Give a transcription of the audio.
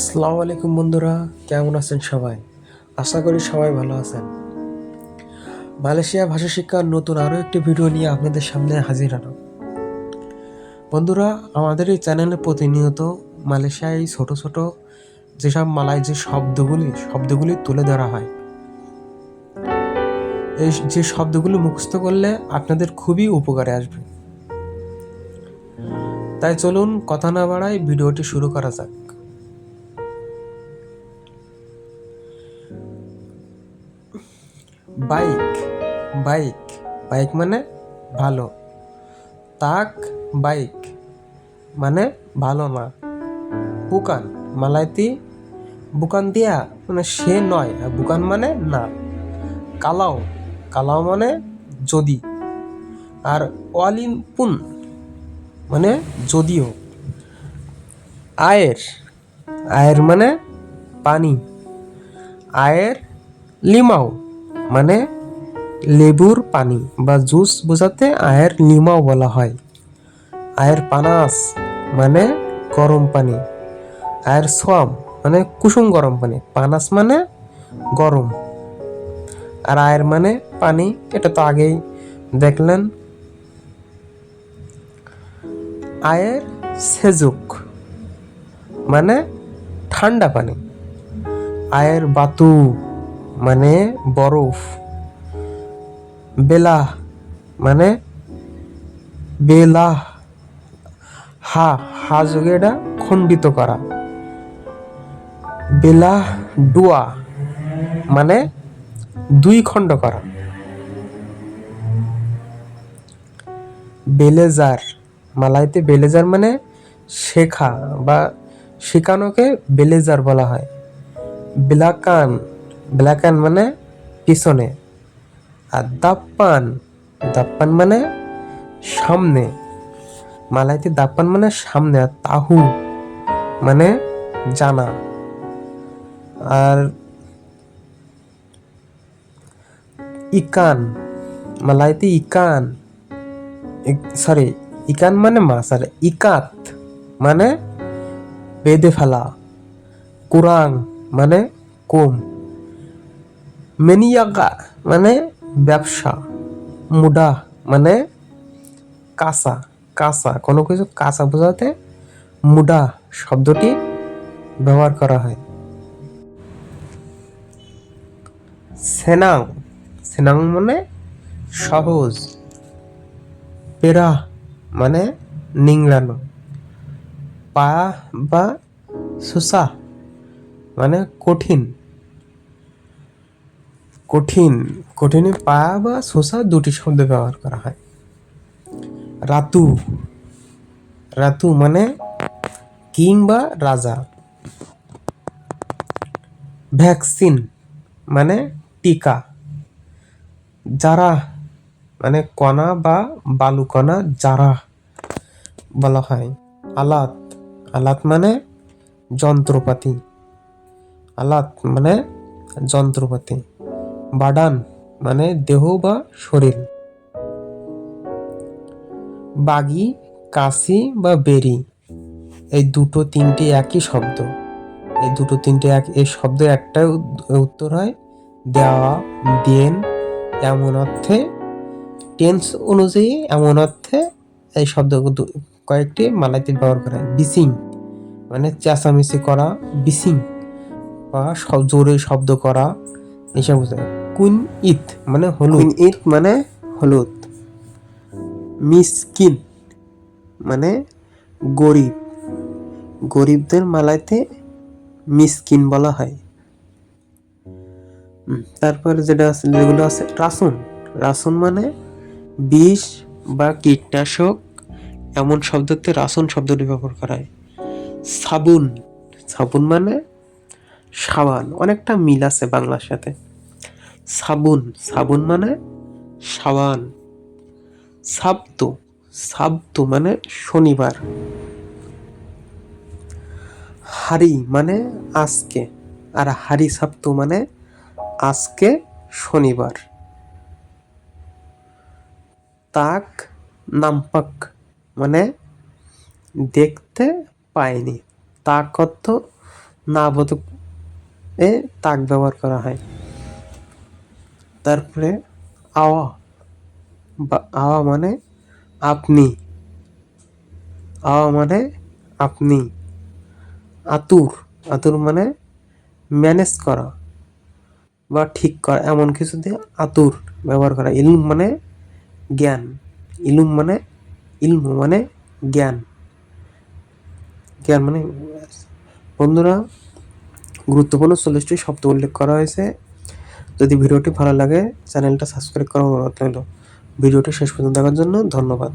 আসসালামু আলাইকুম বন্ধুরা, কেমন আছেন সবাই? আশা করি সবাই ভালো আছেন। মালয়েশিয়া ভাষা শিক্ষার নতুন আরও একটি ভিডিও নিয়ে আপনাদের সামনে হাজির হলাম। বন্ধুরা, আমাদের এই চ্যানেলে প্রতিনিয়ত মালয়েশিয়ায় ছোট ছোট যেসব মালায় যে শব্দগুলি শব্দগুলি তুলে ধরা হয়। এই যে শব্দগুলো মুখস্থ করলে আপনাদের খুবই উপকারে আসবে। তাই চলুন কথা না বাড়াই ভিডিওটি শুরু করা যাক। বাইক বাইক বাইক মানে ভালো। তাক, বাইক মানে ভালো না। বুকান, মালাইতি, বুকান দিয়া মানে সে নয় আর বুকান মানে না। কালাও কালাও মানে যদি। আর ওয়ালিন পুন মানে যদিও। আয়ের আয়ের মানে পানি। আয়ের, লিমাও মানে লেবুর পানি বা জুস বোঝাতে আয়ের লিমাও বলা হয়। আয়ের পানাস মানে গরম পানি। আয়ের সোয়াম মানে কুসুম গরম পানি। পানাস মানে গরম আর আয়ের মানে পানি এটা তো আগেই দেখলেন। আয়ের সেজুক মানে ঠান্ডা পানি। আয়ের বাতু মানে বরফ। বেলা মানে বেলা। হা হা যোগে এটা খণ্ডিত করা। বেলা ডুয়া মানে দুই খণ্ড করা। বেলেজার, মালাইতে বেলেজার মানে শেখা বা শেখানোকে বেলেজার বলা হয়। ব্লাকান ব্লাকান মানে পিছনে। আর দাপ্পান দাপ্পান মানে সামনে। মালাইতে দাপ্পান মানে সামনে আর তাহু মানে জানা। আর ইকান, মালাইতে ইকান সরি ইকান মানে মাছ আর ইকাত মানে বেঁধে ফেলা। কুরাং মানে কম। মেনিয়াগা মানে ব্যবসা, মুডা মানে কাঁচা কাঁচা, কোনো কিছু কাঁচা বোঝাতে মুডা শব্দটি ব্যবহার করা হয়। সেনাং সেনাং মানে সহজ পেরা মানে নিংড়ানো পা বা সুসা মানে কঠিন। কঠিন, কঠিনে পা বা শোষা দুটি শব্দ ব্যবহার করা হয়। রাতু রাতু মানে কিং বা রাজা। ভ্যাকসিন মানে টিকা। যারা মানে কণা বা বালু কণা যারা বলা হয়। আলাত আলাত মানে যন্ত্রপাতি। আলাত মানে যন্ত্রপাতি। বাডান মানে দেহ বা শরীর। বাগি, কাশি বা বেরি, এই দুটো তিনটে একই শব্দ। এই দুটো তিনটে এক, এই শব্দ একটা উত্তর হয় দেওয়া দেন, এমন অর্থে, টেন্স অনুযায়ী এমন অর্থে এই শব্দ কয়েকটি মালাইতে ব্যবহার করা হয়। বিসিং মানে চেঁচামেচি করা, বিসিং, বা জোরে শব্দ করা, এসব বোঝায়। কুইন ইত মানে হলুদ। ইত মানে হলুদ। মিসকিন মানে গরিব। গরিবদের মালাইতে মিসকিন বলা হয়। তারপর যেটা আছে, যেগুলো আছে, রাসুন। রাসুন মানে বিষ বা কীটনাশক, এমন শব্দতে রাসুন শব্দটি ব্যবহার করা হয়। সাবুন। সাবুন মানে সাবান। অনেকটা মিল আছে বাংলার সাথে। সাবুন। সাবুন মানে সাবান। সাবতু সাবতু মানে শনিবার। হারি মানে আজকে। আর হারি সাবতু মানে আজকে শনিবার। তাক নাম্পাক মানে দেখতে পায়নি তাক অর্থ না বোধক এ তাক ব্যবহার করা হয়। তারপরে আওয়া, বা আওয়া মানে আপনি। আওয়া মানে আপনি। আতুর আতুর মানে ম্যানেজ করা বা ঠিক করা, এমন কিছু দিয়ে আতুর ব্যবহার করা। ইলুম মানে জ্ঞান। ইলুম মানে ইলম মানে জ্ঞান। জ্ঞান মানে বন্ধুরা, গুরুত্বপূর্ণ চল্লিশটি শব্দ উল্লেখ করা হয়েছে। যদি ভিডিওটি ভালো লাগে, চ্যানেলটা সাবস্ক্রাইব করার অনুরোধ রইল। ভিডিওটি শেষ পর্যন্ত দেখার জন্য ধন্যবাদ।